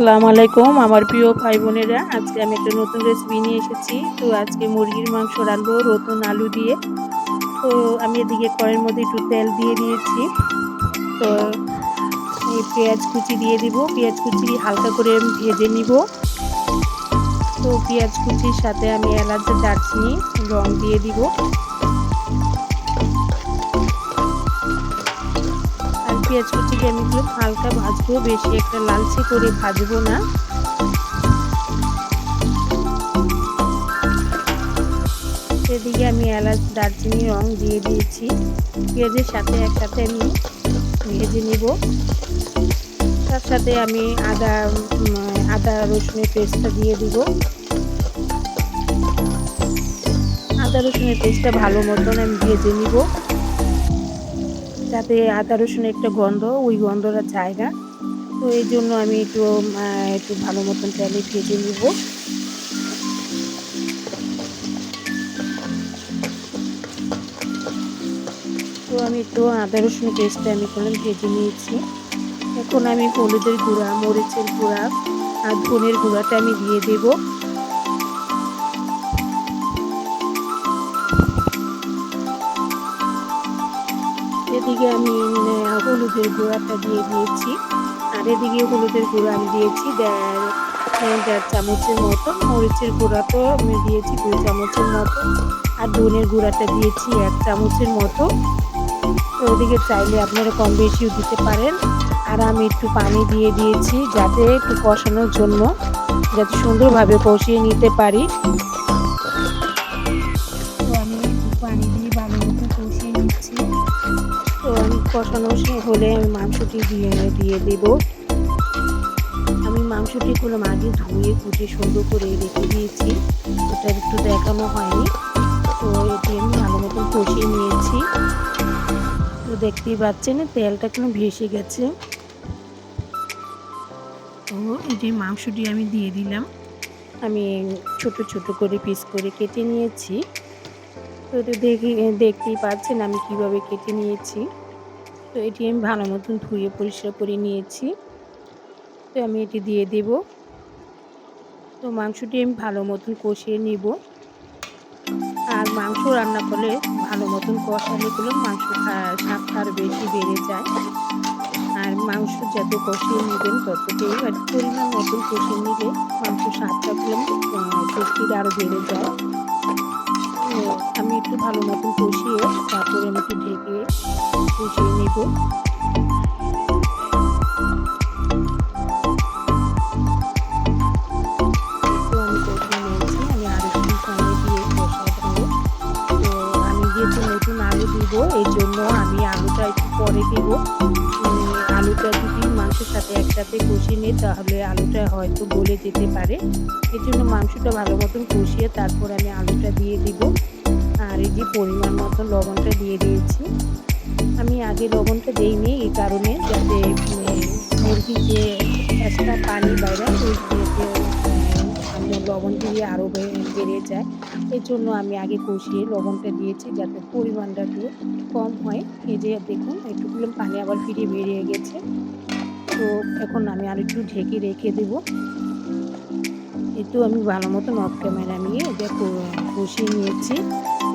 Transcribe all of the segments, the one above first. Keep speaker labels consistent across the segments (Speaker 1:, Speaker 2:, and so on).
Speaker 1: আসসালামু আলাইকুম, আমার প্রিয় ভাই বোনেরা। আজকে আমি একটা নতুন রেসিপি নিয়ে এসেছি। তো আজকে মুরগির মাংস রাঁধবো নতুন আলু দিয়ে। তো আমি এদিকে কড়াইয়ের মধ্যে একটু তেল দিয়ে দিয়েছি। তো পেঁয়াজ কুচি দিয়ে দিব। পেঁয়াজ কুচি হালকা করে ভেজে নিব। তো পেঁয়াজ কুচির সাথে আমি এলাচের দারচিনি রং দিয়ে দিব। পেঁয়াজ কুচিকে আমি একটু হালকা ভাজবো, বেশি একটা লালচে করে ভাজবো না। সেদিকে আমি এলাচ দারচিনি রং দিয়ে দিয়েছি। পেঁয়াজের সাথে একসাথে আমি ভেজে নিব। তার সাথে আমি আদা আদা, রসুনের পেস্টটা দিয়ে দিব। আদা, রসুনের পেস্টটা ভালো মতন আমি ভেজে নিব। যাতে আদা রসুনের একটা গন্ধ, ওই গন্ধটা যায় না। তো এই জন্য আমি একটু একটু ভালো মতন তেলে ভেজে নিব। তো আমি একটু আদা রসুন পেস্টটা আমি করলাম ভেজে নিয়েছি। এখন আমি হলুদের গুঁড়া, মরিচের গুঁড়া আর ধনের গুঁড়াটা আমি দিয়ে দেবো। এদিকে আমি হলুদের গুঁড়াটা দিয়ে দিয়েছি। আর এদিকে হলুদের গুঁড়া আমি দিয়েছি দেড় দেড় চামচের মতো। মরিচের গুঁড়াটাও আমি দিয়েছি দুই চামচের মতো। আর ধনের গুঁড়াটা দিয়েছি এক চামচের মতো। তো ওদিকে চাইলে আপনারা কম বেশিও দিতে পারেন। আর আমি একটু পানি দিয়ে দিয়েছি যাতে একটু কষানোর জন্য, যাতে সুন্দরভাবে কষিয়ে নিতে পারি। কষানো হলে আমি মাংসটি দিয়ে দিয়ে দেব। আমি মাংসটি কোনো আগে ধুয়ে কুটে সুন্দর করে রেখে দিয়েছি। ওটা একটু দেখানো হয়নি। তো এটি আমি ভালো মতন কষিয়ে নিয়েছি। তো দেখতেই পাচ্ছেন, তেলটা কোনো ভেসে গেছে। তো যে মাংসটি আমি দিয়ে দিলাম, আমি ছোট ছোট করে পিস করে কেটে নিয়েছি। তো এটা দেখে, দেখতেই পাচ্ছেন আমি কীভাবে কেটে নিয়েছি। তো এটি আমি ভালো মতন ধুয়ে পরিষ্কার করে নিয়েছি। তো আমি এটি দিয়ে দেব। তো মাংসটি আমি ভালো মতন কষিয়ে নিব। আর মাংস রান্না করলে ভালো মতন কষালে গুলো মাংস স্বাদটা আরও বেশি বেড়ে যায়। আর মাংস যত কষিয়ে নেবেন, ততটাই আর পরিমাণ মতন কষিয়ে নিলে মাংস স্বাদটা টেস্টিটা আরও বেড়ে যায়। আমি একটু ভালো মতন কষিয়ে তারপরে আমি একটু ঢেকে কষিয়ে নেব। এই জন্য আমি আলুটা একটু পরে দিব। আলুটা যদি মাংসের সাথে একসাথে কষিয়ে নিই, তাহলে আলুটা হয়তো গলে যেতে পারে। এই জন্য মাংসটা ভালো মতন কষিয়ে তারপর আমি আলুটা দিয়ে দিব। আর এই যে পরিমাণ মতো লবণটা দিয়ে দিয়েছি। আমি আগে লবণটা দিইনি এই কারণে যাতে মুরগি যে এক্সট্রা পানি বাইরে, ওই আমি লবণ দিয়ে আরও বেড়ে যায়। এর জন্য আমি আগে কষিয়ে লবণটা দিয়েছি যাতে পরিমাণটা একটু কম হয়। এই যে দেখুন একটুগুলো পানি আবার ফিরে বেরিয়ে গেছে। তো এখন আমি আর একটু ঢেকে রেখে দেবো। একটু আমি ভালো মতন অফ ক্যামেরা নিয়ে এটা কষিয়ে নিয়েছি।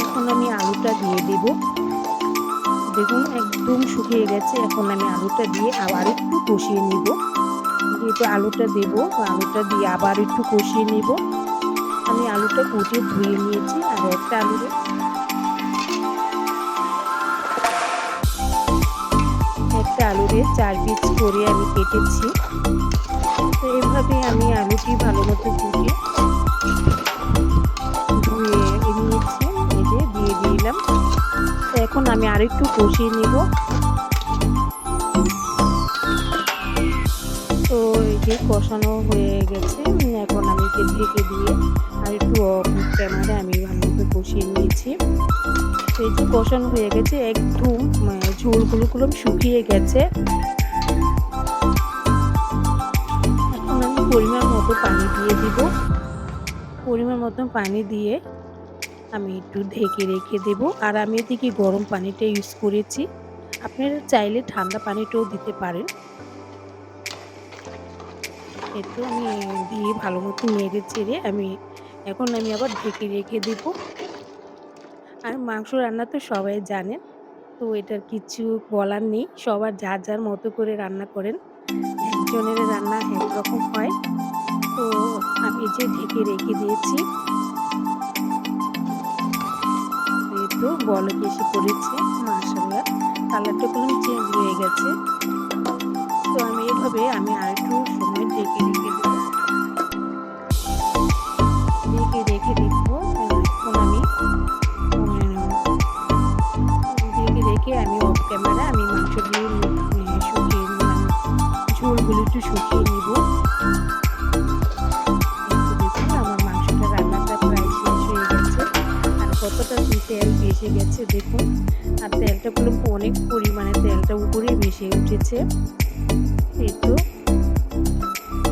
Speaker 1: এখন আমি আলুটা দিয়ে দেব। দেখুন একদম শুকিয়ে গেছে। এখন আমি আলুটা দিয়ে আবার একটু কষিয়ে নিব। যেহেতু আলুটা দেব আলুটা দিয়ে আবার একটু কষিয়ে নিব। আমি আলুটা কুটে ধুয়ে নিয়েছি আর একটা আলুরে একটা আলুরে চার পিস করে আমি কেটেছি। তো এভাবে আমি আলুটি ভালো মতো কুটে এখন আমি আরেকটু কষিয়ে নিব। তো এই যে কষানো হয়ে গেছে এখন আমি যে ঢেকে দিয়ে আর একটু ক্যামেরা আমি ভালোভাবে কষিয়ে নিয়েছি। তো এই যে কষানো হয়ে গেছে, একদম ঝোলগুলো গুলো শুকিয়ে গেছে। এখন আমি পরিমাণ মতো পানি দিয়ে দিব। পরিমাণ মতো পানি দিয়ে আমি একটু ঢেকে রেখে দেব। আর আমি এদিকে গরম পানিটা ইউজ করেছি। আপনারা চাইলে ঠান্ডা পানিটাও দিতে পারেন। এই তো আমি দিয়ে ভালো মতো নেড়ে চেড়ে আমি এখন আমি আবার ঢেকে রেখে দেব। আর মাংস রান্না তো সবাই জানেন, তো এটার কিছু বলার নেই। সবার যার যার মতো করে রান্না করেন। একজনের রান্না একরকম হয়। তো আমি যে ঢেকে রেখে দিয়েছি তো বলক এসে পড়েছে মাসাল্লাহ কালারটা কোনো চেঞ্জ হয়ে গেছে। তো আমি এভাবে আমি আর একটু সময় ঢেকে রেখে দেবো। ঢেকে রেখে দিব এখন আমি ঢেকে রেখে আমি অফ ক্যামেরা আমি মাংসগুলো শুকিয়ে নিলাম। ঝোলগুলো একটু শুকিয়ে নিব। বেশি গেছে, দেখুন। আর তেলটা পুরো অনেক পরিমাণে তেলটা উপরে বেশি উঠেছে। এই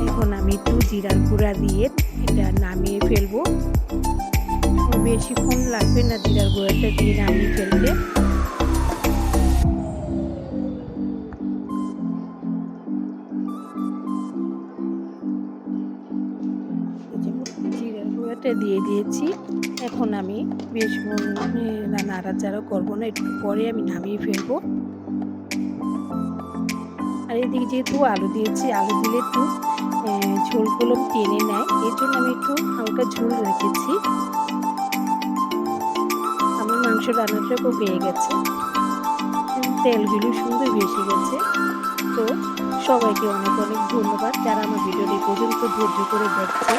Speaker 1: এখন আমি একটু জিরার গুঁড়া দিয়ে এটা নামিয়ে ফেলব। বেশিক্ষণ লাগবে না জিরার গুঁড়াটা দিয়ে নামিয়ে জিরার গুঁড়াটা দিয়ে দিয়েছি। এখন আমি বেশ নাড়াচাড়া করব না, একটু পরে আমি নামিয়ে ফেলব। আর এদিকে যেহেতু আলু দিয়েছি, আলু দিলে একটু ঝোলগুলো টেনে নেয়। এর জন্য আমি একটু হালকা ঝোল রেখেছি। আমার মাংস রান্নাটা খুব হয়ে গেছে। তেলগুলো সুন্দর ভেসে গেছে। তো সবাইকে অনেক অনেক ধন্যবাদ যারা আমার ভিডিওটি পর্যন্ত ধৈর্য করে দেখছে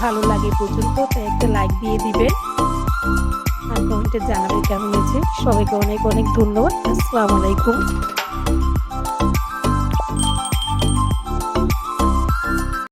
Speaker 1: ভালো লাগে পর্যন্ত তাই একটা লাইক দিয়ে দিবেন। আর কমেন্টে জানাবে কেমন হয়েছে। সবাইকে অনেক অনেক ধন্যবাদ। আসসালামু আলাইকুম।